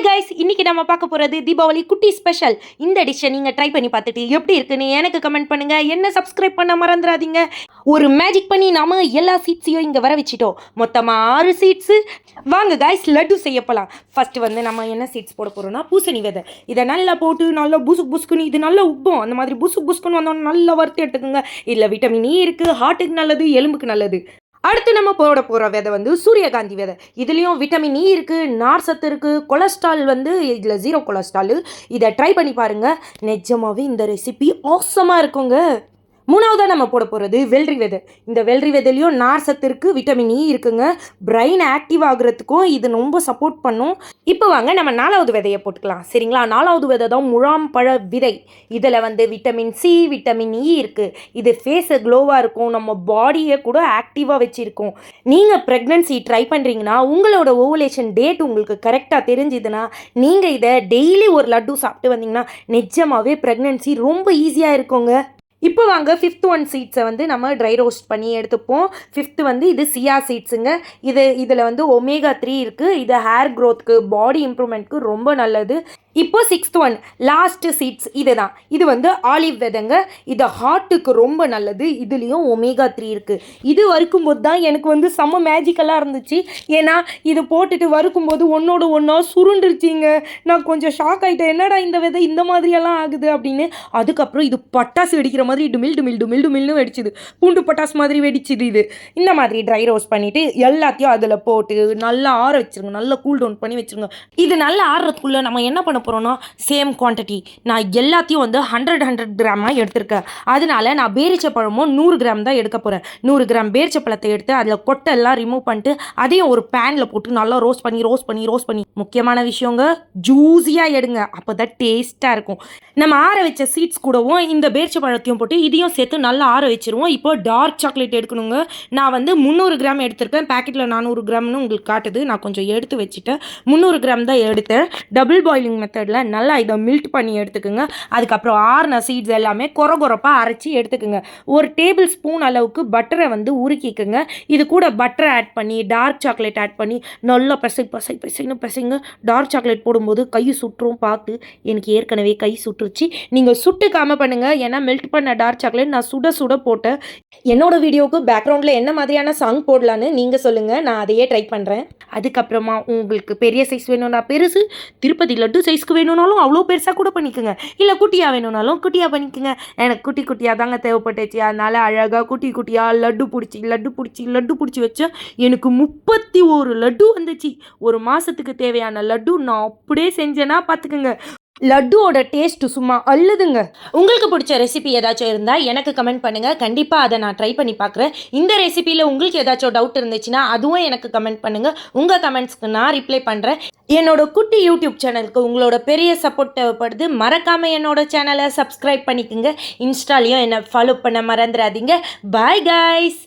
Hi guys இன்னைக்கு நம்ம பார்க்க போகிறது தீபாவளி குட்டி ஸ்பெஷல் இந்த டிஷ்ஷை நீங்கள் ட்ரை பண்ணி பார்த்துட்டு எப்படி இருக்குன்னு எனக்கு கமெண்ட் பண்ணுங்க. என்ன சப்ஸ்கிரைப் பண்ண மறந்துடாதீங்க. ஒரு மேஜிக் பண்ணி நாம எல்லா சீட்ஸையும் இங்கே வர வச்சிட்டோம். மொத்தமாக ஆறு சீட்ஸு வாங்க கைஸ் லட்டு செய்ய போகலாம் ஃபஸ்ட்டு வந்து நம்ம என்ன சீட்ஸ் போட போகிறோம்னா பூசணி விதை. இதை நல்லா போட்டு நல்லா புசு புசுக்குன்னு இது நல்லா உப்பும். அந்த மாதிரி புசு புசுக்குன்னு வந்தோம் நல்லா வறுத்து எடுத்துக்கோங்க. இதில் விட்டமின் இ e இருக்குது ஹார்ட்டுக்கு நல்லது எலும்புக்கு நல்லது. அடுத்து நம்ம போட போகிற விதை வந்து சூரியகாந்தி விதை. இதுலேயும் விட்டமின் இ e இருக்குது நார் சத்து இருக்குது கொலஸ்ட்ரால் வந்து இதில் ஜீரோ கொலஸ்ட்ரால் இதை ட்ரை பண்ணி பாருங்கள் நிஜமாகவே இந்த ரெசிபி ஆசமாக இருக்குங்க. மூணாவதாக நம்ம போட போகிறது வெள்ளரி விதை இந்த வெள்ளரி விதையிலையும் நார் சத்து இருக்குது விட்டமின் இ e இருக்குங்க. பிரெயின் ஆக்டிவ் ஆகுறதுக்கும் இது ரொம்ப சப்போர்ட் பண்ணும். இப்போ வாங்க நம்ம நாலாவது விதையை போட்டுக்கலாம். சரிங்களா? நாலாவது விதை தான் முழாம் பழ விதை. இதில் வந்து விட்டமின் சி விட்டமின் இ இருக்குது இது ஃபேஸை க்ளோவாக இருக்கும். நம்ம பாடியை கூட ஆக்டிவாக வச்சுருக்கோம். நீங்கள் ப்ரெக்னன்சி ட்ரை பண்ணுறீங்கன்னா உங்களோட ஓவலேஷன் டேட் உங்களுக்கு கரெக்டாக தெரிஞ்சுதுன்னா நீங்கள் இதை டெய்லி ஒரு லட்டு சாப்பிட்டு வந்தீங்கன்னா நிஜமாகவே ப்ரெக்னன்சி ரொம்ப ஈஸியாக இருக்குங்க. இப்போ வாங்க ஃபிஃப்த் ஒன் சீட்ஸை வந்து நம்ம ட்ரை ரோஸ்ட் பண்ணி எடுத்துப்போம். ஃபிஃப்த்து வந்து இது சியா சீட்ஸுங்க இது இதில் வந்து ஒமேகா த்ரீ இருக்குது இது ஹேர் க்ரோத்க்கு பாடி இம்ப்ரூவ்மெண்ட்க்கு ரொம்ப நல்லது. இப்போ சிக்ஸ்த் ஒன் லாஸ்ட் சீட்ஸ் இதுதான். இது வந்து ஆலிவ் விதைங்க. இது ஹார்ட்டுக்கு ரொம்ப நல்லது. இதுலேயும் ஒமேகா த்ரீ இருக்குது இது வறுக்கும்போது தான் எனக்கு வந்து செம்ம மேஜிக்கலாக இருந்துச்சு. ஏன்னா இது போட்டுட்டு வறுக்கும்போது ஒன்றோட ஒன்றா சுருண்டுருச்சிங்க. நான் கொஞ்சம் ஷாக் ஆகிட்டேன் என்னடா இந்த விதை இந்த மாதிரியெல்லாம் ஆகுது அப்படின்னு. அதுக்கப்புறம் இது பட்டாசு வெடிக்கிற மாதிரி டுமில் டுமில் டுமில் டுமில்னு வெடிச்சுது. பூண்டு பட்டாசு மாதிரி வெடிச்சுது இது. இந்த மாதிரி ட்ரை ரோஸ்ட் பண்ணிவிட்டு எல்லாத்தையும் அதில் போட்டு நல்லா ஆற வச்சுருங்க. நல்லா கூல் டவுன் பண்ணி வச்சிருங்க. இது நல்லா ஆறுறதுக்குள்ளே நம்ம என்ன பண்ண போகிறோன்னா சேம் குவான்டிட்டி நான் எல்லாத்தையும் வந்து ஹண்ட்ரட் ஹண்ட்ரட் கிராமாக எடுத்திருக்கேன். அதனால நான் பேரிச்சப்பழமும் நூறு கிராம் தான் எடுக்க போகிறேன் நூறு கிராம் பேரிச்சப்பழத்தை எடுத்து அதில் கொட்டெல்லாம் ரிமூவ் பண்ணிட்டு அதையும் ஒரு பேனில் போட்டு நல்லா ரோஸ்ட் பண்ணி ரோஸ்ட் பண்ணி ரோஸ்ட் பண்ணி. முக்கியமான விஷயங்க ஜூஸியாக எடுங்க. அப்போ தான் டேஸ்ட்டாக இருக்கும். நம்ம ஆற வச்ச சீட்ஸ் கூடவும் இந்த போட்டு இதையும் சேர்த்து நல்லா ஆற வச்சிருவோம். இப்போ டார்க் சாக்லேட் எடுக்கணுங்க. நான் வந்து முந்நூறு கிராம் எடுத்திருக்கேன். பேக்கெட்டில் நானூறு கிராம்னு உங்களுக்கு காட்டுது. நான் கொஞ்சம் எடுத்து வச்சுட்டேன். முந்நூறு கிராம் தான் எடுத்தேன். டபுள் பாயிலிங் மெத்தடில் நல்லா இதை மில்ட் பண்ணி எடுத்துக்கோங்க. அதுக்கப்புறம் ஆறுன சீட்ஸ் எல்லாமே கொர கொரப்பாக அரைச்சி எடுத்துக்கோங்க. ஒரு டேபிள் ஸ்பூன் அளவுக்கு பட்டரை வந்து உருக்கிக்கோங்க. இது கூட பட்டரை ஆட் பண்ணி டார்க் சாக்லேட் ஆட் பண்ணி நல்லா பசை பசை பசைன்னு பசைங்க. டார்க் சாக்லேட் போடும்போது கை சுற்றும் பார்த்து. எனக்கு ஏற்கனவே கை சுட்டுருச்சு நீங்கள் சுட்டுக்காமல் பண்ணுங்கள் ஏன்னா மெல்ட் பண்ண டார்க் சாக்லேட் நான் சுட சுட போட்டேன். என்னோட வீடியோவுக்கு பேக்ரவுண்டில் என்ன மாதிரியான சாங் போடலான்னு நீங்கள் சொல்லுங்கள் நான் அதையே ட்ரை பண்ணுறேன் அதுக்கப்புறமா உங்களுக்கு பெரிய சைஸ் வேணும்னா பெருசு திருப்பதி லட்டு சைஸ்க்கு வேணும்னாலும் அவ்வளோ பெருசாக கூட பண்ணிக்கோங்க. இல்லை குட்டியாக வேணும்னாலும் குட்டியாக பண்ணிக்கோங்க. எனக்கு குட்டி குட்டியாக தாங்க தேவைப்பட்டுச்சு. அதனால் அழகாக குட்டி குட்டியாக லட்டு பிடிச்சி லட்டு பிடிச்சி லட்டு பிடிச்சி வச்சேன் எனக்கு முப்பத்தி ஒரு லட்டு வந்துச்சு. ஒரு மாதத்துக்கு தேவையான லட்டு நான் அப்படியே செஞ்சேன்னா பார்த்துக்குங்க லட்டுவோட டேஸ்ட்டு சும்மா அல்லுதுங்க உங்களுக்கு பிடிச்ச ரெசிபி ஏதாச்சும் இருந்தால் எனக்கு கமெண்ட் பண்ணுங்கள் கண்டிப்பாக அதை நான் ட்ரை பண்ணி பார்க்குறேன். இந்த ரெசிபியில் உங்களுக்கு ஏதாச்சும் டவுட் இருந்துச்சுன்னா அதுவும் எனக்கு கமெண்ட் பண்ணுங்கள் உங்கள் கமெண்ட்ஸ்க்கு நான் ரிப்ளை பண்ணுறேன் என்னோட குட்டி யூடியூப் சேனலுக்கு உங்களோட பெரிய சப்போர்ட் தேவைப்படுது. மறக்காமல் என்னோட சேனலை சப்ஸ்கிரைப் பண்ணிக்கோங்க. இன்ஸ்டாலையும் என்னை ஃபாலோ பண்ண மறந்துடாதீங்க. Bye guys